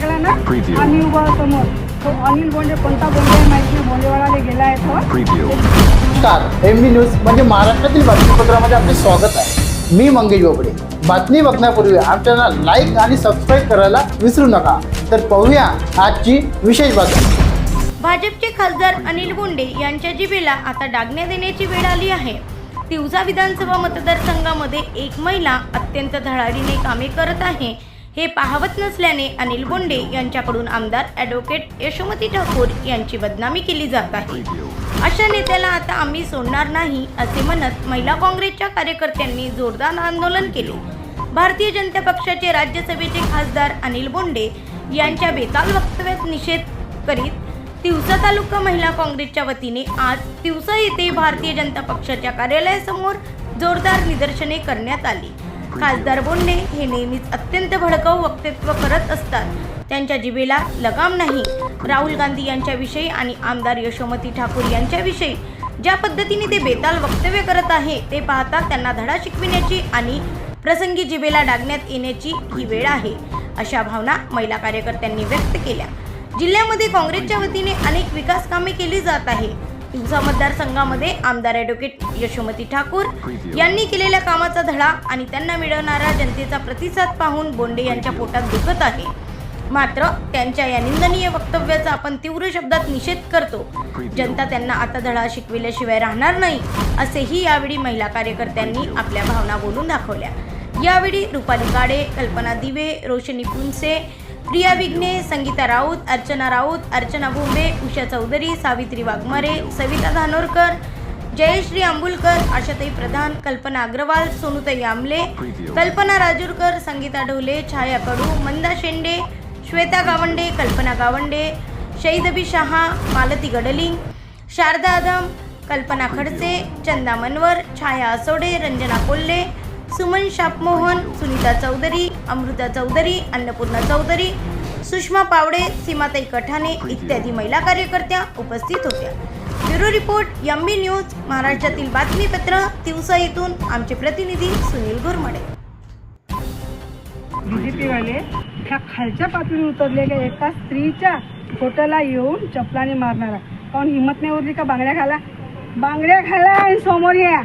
लागला ना. आम्ही उभा आहोत समोर. तो अनिल बोंडे कोणता बोंडे माहिती नाही बोंडेवाडाला गेला आहे तो. नमस्कार. एम बी न्यूज म्हणजे महाराष्ट्रातील बातमीपत्रामध्ये आपले स्वागत आहे. मी मंगेश बोबडे. बातमी बघण्यापूर्वी आमच्या लाईक आणि सबस्क्राईब करायला विसरू नका. तर पाहूया आजची विशेष बातमी. भाजपचे खासदार अनिल बोंडे यांच्या जिभेला आता डागण्या देण्याची वेळ आली आहे. तिवसा विधानसभा मतदारसंघामध्ये एक महिला अत्यंत धडाडीने कामे करत आहे. हे पाहवत नसल्याने अनिल बोंडे यांच्याकडून आमदार ॲडव्होकेट यशोमती ठाकूर यांची बदनामी केली जात आहे. अशा नेत्याला आता आम्ही सोडणार नाही असे म्हणत महिला काँग्रेसच्या कार्यकर्त्यांनी जोरदार आंदोलन केले. भारतीय जनता पक्षाचे राज्यसभेचे खासदार अनिल बोंडे यांच्या बेताल वक्तव्यात निषेध करीत तिवसा तालुका महिला काँग्रेसच्या वतीने आज तिवसा येथे भारतीय जनता पक्षाच्या कार्यालयासमोर जोरदार निदर्शने करण्यात आली. खासदार बोंडे हे नेहमीच अत्यंत भडकाऊ वक्तव्य करत असतात. त्यांच्या जिभेला लगाम नाही. राहुल गांधी यांच्याविषयी आणि आमदार यशोमती ठाकूर यांच्याविषयी ज्या पद्धतीने ते बेताल वक्तव्य करत आहे ते पाहता त्यांना धडा शिकविण्याची आणि प्रसंगी जिभेला डागण्यात येण्याची ही वेळ आहे अशा भावना महिला कार्यकर्त्यांनी व्यक्त केल्या. जिल्ह्यामध्ये काँग्रेसच्या वतीने अनेक विकास कामे केली जात आहे. तिवसा मतदारसंघामध्ये आमदार ॲडव्होकेट यशोमती ठाकूर यांनी केलेल्या कामाचा धडा आणि त्यांना मिळवणारा जनतेचा प्रतिसाद पाहून बोंडे यांच्या पोटात दुखत आहे. मात्र त्यांच्या या निंदनीय वक्तव्याचा आपण तीव्र शब्दात निषेध करतो. जनता त्यांना आता धडा शिकविल्याशिवाय राहणार नाही असेही यावेळी महिला कार्यकर्त्यांनी आपल्या भावना बोलून दाखवल्या. यावेळी रुपाली गाडे कल्पना दिवे रोशनी पुंसे प्रिया विघ्ने संगीता राऊत अर्चना राऊत अर्चना भोंबे उषा चौधरी सावित्री वाघमारे सविता धानोरकर जयश्री आंबुलकर आशाताई प्रधान कल्पना अग्रवाल सोनूताई आमले कल्पना राजूरकर संगीता ढोले छाया कडू मंदा शेंडे श्वेता गावंडे कल्पना गावंडे शहीदबी शहा मालती गडलिंग शारदा आदम कल्पना खडसे चंदा मनवर छाया असोडे रंजना कोल्हे सुमन शापमोहन सुनीता चौधरी अमृता चौधरी अन्नपूर्णा चौधरी सुषमा पावडे सीमाताई कठाणे इत्यादी महिला कार्यकर्त्या उपस्थित होत्या. ब्युरो रिपोर्ट यम्बी न्यूज महाराष्ट्रातील बातमीपत्र दिवसा येथून आमचे प्रतिनिधी सुनील गुरमडे. बीजेपीवाले ह्या खालच्या पातळीवर उतरलेल्या एका स्त्रीच्या फोटोला येऊन चपलाने मारणारा. काऊन हिंमत नाही उरली का बांगड्या खाला बांगड्या खाला आणि समोर या.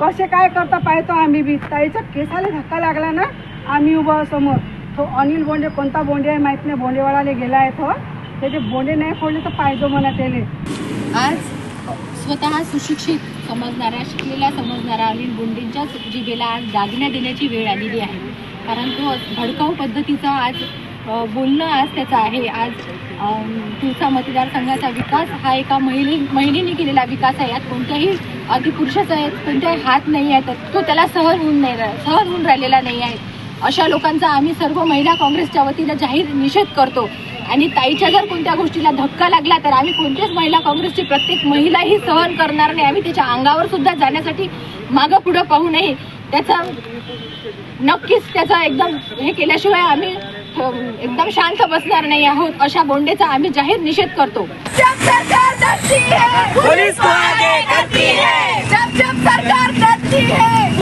कसे काय करता पाहतो आम्ही बी. ताईच्या केसाला धक्का लागला ना आम्ही उभं समोर. तो अनिल बोंडे कोणता बोंडे आहे माहीत नाही बोंडेवाडाला गेला आहे तो. त्याचे बोंडे नाही फोडले तर पाहिजे म्हणा त्याने आज स्वतः सुशिक्षित समजणाऱ्या शिकलेल्या समजणाऱ्या अनिल बोंडेंच्या जिभेला आज दागिन्या देण्याची वेळ आलेली आहे. कारण तो भडकाऊ पद्धतीचा आज बोलणं आज त्याचं आहे. आज अम, मतदारसंघाचा विकास हा एका महिले महिलेने केलेला विकास आहे. यात कोणत्याही अधिपुरुषाचा आहे कोणत्याही हात नाही आहे. तर तो त्याला सहन होऊन नाही रा- सहन होऊन राहिलेला नाही आहे. अशा लोकांचा आम्ही सर्व महिला काँग्रेसच्या वतीनं जाहीर निषेध करतो. आणि ताईच्या जर कोणत्या गोष्टीला धक्का लागला तर आम्ही कोणत्याच महिला काँग्रेसची प्रत्येक महिलाही सहन करणार नाही. आम्ही त्याच्या अंगावर सुद्धा जाण्यासाठी मागं पुढं पाहू नये. त्याचा नक्कीच त्याचा एकदम हे केल्याशिवाय आम्ही एकदम शांत बसणार नाही आहोत अशा बोंडेचा आम्ही जाहीर निषेध करतो. जब सरकार डरती है पुलिस को आगे करती है। जब जब सरकार डरती है